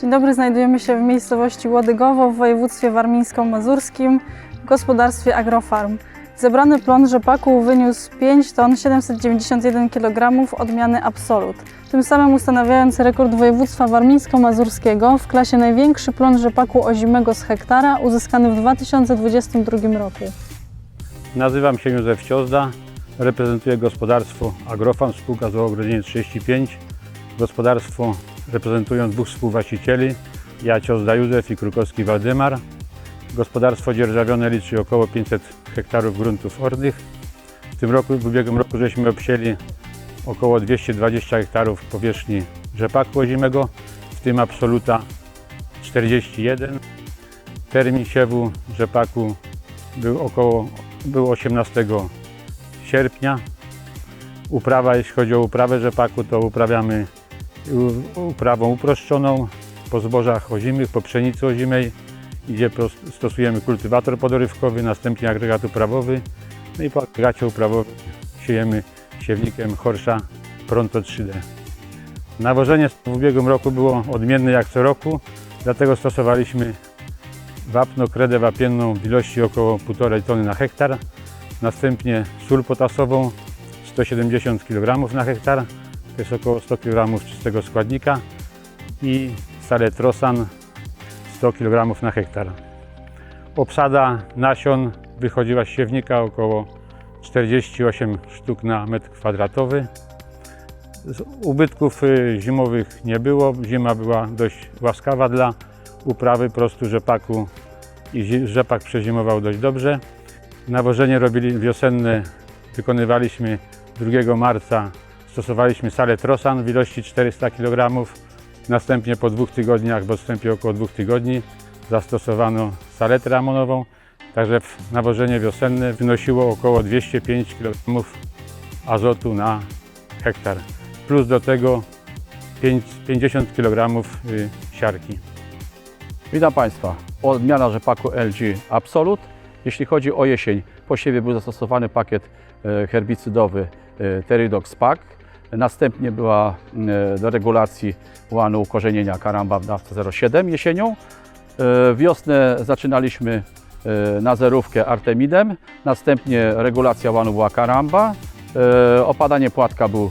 Dzień dobry, znajdujemy się w miejscowości Łodygowo w województwie warmińsko-mazurskim w gospodarstwie Agrofarm. Zebrany plon rzepaku wyniósł 5 ton 791 kg odmiany Absolut, tym samym ustanawiając rekord województwa warmińsko-mazurskiego w klasie największy plon rzepaku ozimego z hektara uzyskany w 2022 roku. Nazywam się Józef Ciozda, reprezentuję gospodarstwo Agrofam, spółka z Ogrodzenie 35. Gospodarstwo reprezentują dwóch współwłaścicieli, ja Ciozda Józef i Krukowski Waldemar. Gospodarstwo dzierżawione liczy około 500 hektarów gruntów ornych. W tym roku, w ubiegłym roku żeśmy obsieli około 220 hektarów powierzchni rzepaku ozimego, w tym absoluta 41. Termin siewu rzepaku był około był 18 sierpnia. Uprawa, jeśli chodzi o uprawę rzepaku, to uprawiamy uprawą uproszczoną. Po zbożach ozimych, po pszenicy ozimej, gdzie stosujemy kultywator podorywkowy, następnie agregat uprawowy, no i po agregacie uprawowym siejemy siewnikiem Horsza Pronto 3D. Nawożenie w ubiegłym roku było odmienne jak co roku, dlatego stosowaliśmy wapno kredę wapienną w ilości około 1,5 tony na hektar, następnie sól potasową 170 kg na hektar, to jest około 100 kg czystego składnika i saletrosan 100 kg na hektar. Obsada nasion wychodziła z siewnika około 48 sztuk na metr kwadratowy. Ubytków y, zimowych nie było, zima była dość łaskawa dla uprawy prostu rzepaku i rzepak przezimował dość dobrze. Nawożenie robili wiosenne, wykonywaliśmy 2 marca, stosowaliśmy salę trosan w ilości 400 kg. Następnie po dwóch tygodniach, w odstępie około dwóch tygodni, zastosowano saletę amonową. Także nawożenie wiosenne wynosiło około 205 kg azotu na hektar. Plus do tego pięć- 50 kg y, siarki. Witam Państwa. Odmiana rzepaku LG Absolut. Jeśli chodzi o jesień, po siewie był zastosowany pakiet e, herbicydowy e, Teridox Pack. Następnie była e, do regulacji łanu ukorzenienia karamba w dawce 0,7 jesienią. E, Wiosnę zaczynaliśmy e, na zerówkę Artemidem, następnie regulacja łanu była karamba, opadanie płatka był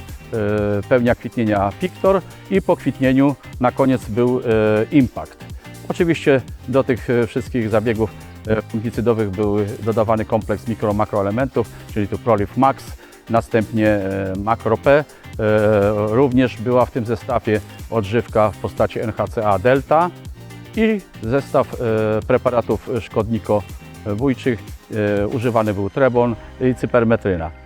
pełnia kwitnienia Pictor i po kwitnieniu na koniec był Impact. Oczywiście do tych wszystkich zabiegów fungicydowych był dodawany kompleks mikro-makroelementów, czyli tu Prolif Max, następnie Macro P. E, Również była w tym zestawie odżywka w postaci NHCA Delta i zestaw e, preparatów szkodniko-bójczych. E, Używany był Trebon i cypermetryna.